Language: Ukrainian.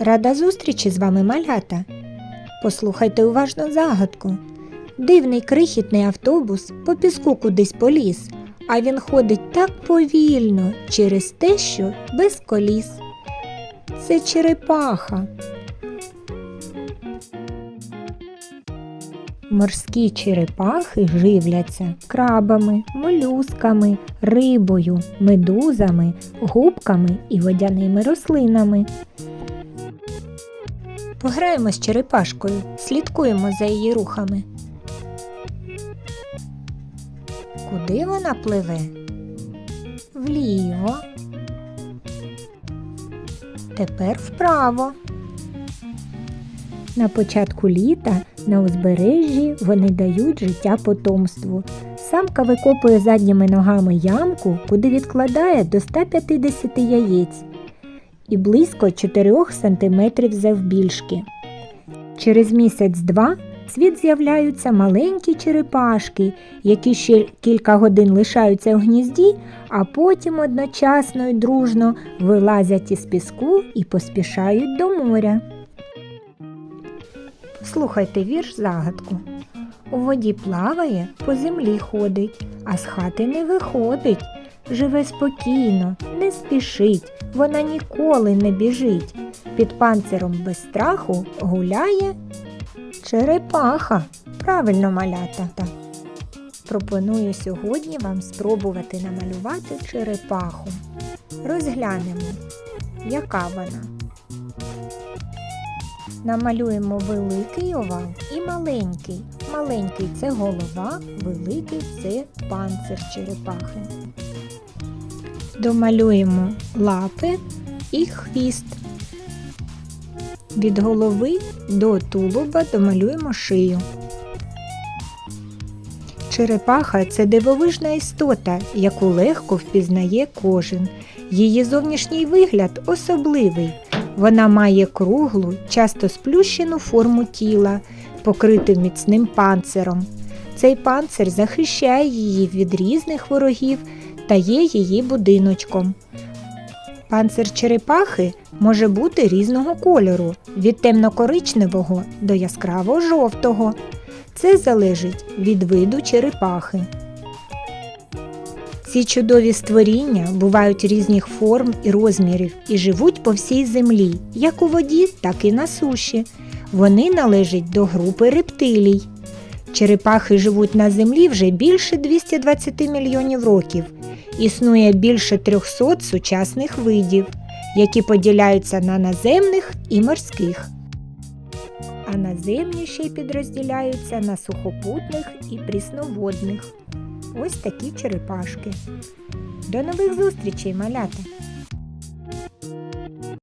Рада зустрічі з вами малята. Послухайте уважно загадку. Дивний крихітний автобус по піску кудись поліз, а він ходить так повільно через те, що без коліс. Це черепаха. Морські черепахи живляться крабами, молюсками, рибою, медузами, губками і водяними рослинами. Пограємо з черепашкою, слідкуємо за її рухами. Куди вона пливе? Вліво. Тепер вправо. На початку літа на узбережжі вони дають життя потомству. Самка викопує задніми ногами ямку, куди відкладає до 150 яєць і близько 4 см завбільшки. Через місяць-два світ з'являються маленькі черепашки, які ще кілька годин лишаються в гнізді, а потім одночасно й дружно вилазять із піску і поспішають до моря. Слухайте вірш загадку. У воді плаває, по землі ходить, а з хати не виходить. Живе спокійно, не спішить, вона ніколи не біжить. Під панциром без страху гуляє черепаха. Правильно малята. Пропоную сьогодні вам спробувати намалювати черепаху. Розглянемо, яка вона. Намалюємо великий овал і маленький. Маленький це голова, великий це панцир черепахи. Домалюємо лапи і хвіст. Від голови до тулуба домалюємо шию. Черепаха це дивовижна істота, яку легко впізнає кожен. Її зовнішній вигляд особливий. Вона має круглу, часто сплющену форму тіла, покриту міцним панциром. Цей панцир захищає її від різних ворогів та є її будиночком. Панцир черепахи може бути різного кольору від темно-коричневого до яскраво жовтого. Це залежить від виду черепахи. Ці чудові створіння бувають різних форм і розмірів і живуть по всій землі, як у воді, так і на суші. Вони належать до групи рептилій. Черепахи живуть на землі вже більше 220 мільйонів років. Існує більше 300 сучасних видів, які поділяються на наземних і морських. А наземні ще й підрозділяються на сухопутних і прісноводних. Ось такі черепашки. До нових зустрічей, малята!